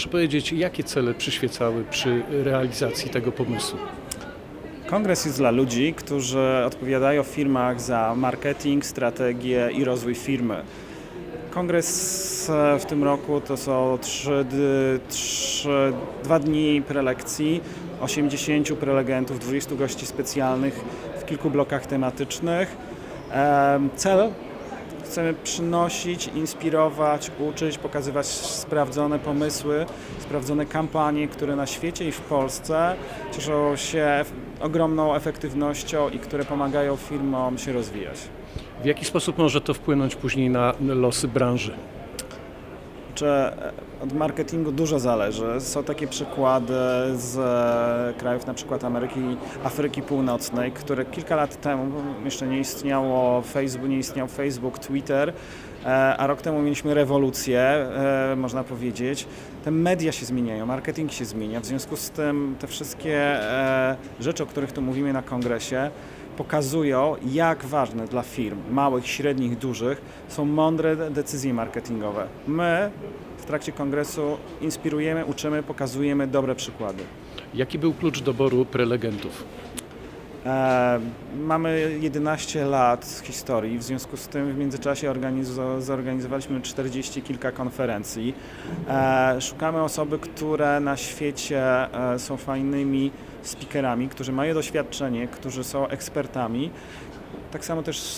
Proszę powiedzieć, jakie cele przyświecały przy realizacji tego pomysłu? Kongres jest dla ludzi, którzy odpowiadają w firmach za marketing, strategię i rozwój firmy. Kongres e, w tym roku to są trzy, d- trzy, dwa dni prelekcji, 80 prelegentów, 20 gości specjalnych w kilku blokach tematycznych. Em, Cel Chcemy przynosić, inspirować, uczyć, pokazywać sprawdzone pomysły, sprawdzone kampanie, które na świecie i w Polsce cieszą się ogromną efektywnością i które pomagają firmom się rozwijać. W jaki sposób może to wpłynąć później na losy branży? Czy e, od marketingu dużo zależy. Są takie przykłady z e, krajów na przykład Ameryki, Afryki Północnej, które kilka lat temu jeszcze nie istniało Facebook, nie istniał Facebook, Twitter, a rok temu mieliśmy rewolucję, e, można powiedzieć. Te media się zmieniają, marketing się zmienia, w związku z tym te wszystkie e, rzeczy, o których tu mówimy na kongresie, pokazują, jak ważne dla firm, małych, średnich, dużych, są mądre de- decyzje marketingowe. My w trakcie kongresu inspirujemy, uczymy, pokazujemy dobre przykłady. Jaki był klucz doboru prelegentów? E, mamy 11 lat historii, w związku z tym w międzyczasie organizo- zorganizowaliśmy 40 kilka konferencji. E, szukamy osoby, które na świecie e, są fajnymi speakerami, którzy mają doświadczenie, którzy są ekspertami. Tak samo też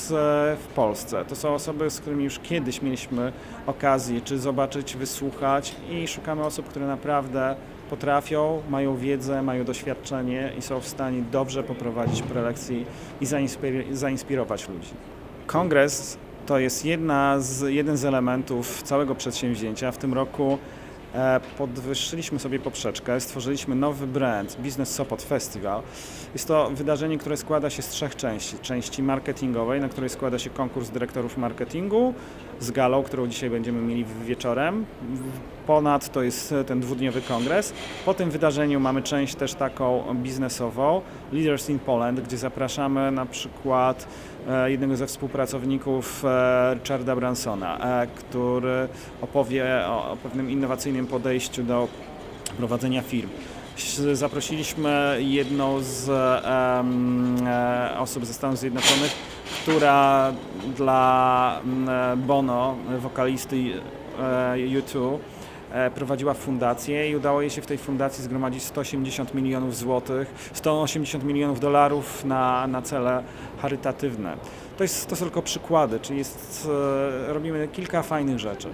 w Polsce. To są osoby, z którymi już kiedyś mieliśmy okazję czy zobaczyć, wysłuchać i szukamy osób, które naprawdę potrafią, mają wiedzę, mają doświadczenie i są w stanie dobrze poprowadzić prelekcje i zainspir- zainspirować ludzi. Kongres to jest jedna z, jeden z elementów całego przedsięwzięcia. W tym roku podwyższyliśmy sobie poprzeczkę, stworzyliśmy nowy brand Business Support Festival. Jest to wydarzenie, które składa się z trzech części. Części marketingowej, na której składa się konkurs dyrektorów marketingu z galą, którą dzisiaj będziemy mieli wieczorem. Ponad to jest ten dwudniowy kongres. Po tym wydarzeniu mamy część też taką biznesową, Leaders in Poland, gdzie zapraszamy na przykład e, jednego ze współpracowników e, Richarda Bransona, e, który opowie o pewnym innowacyjnym podejściu do prowadzenia firm. Zaprosiliśmy jedną z e, osób ze Stanów Zjednoczonych, która dla mm, e, Bono, wokalisty e, U2, e, prowadziła fundację i udało jej się w tej fundacji zgromadzić 180 milionów złotych, 180 milionów dolarów na, na cele charytatywne. To, jest, to są tylko przykłady, czyli jest, robimy kilka fajnych rzeczy.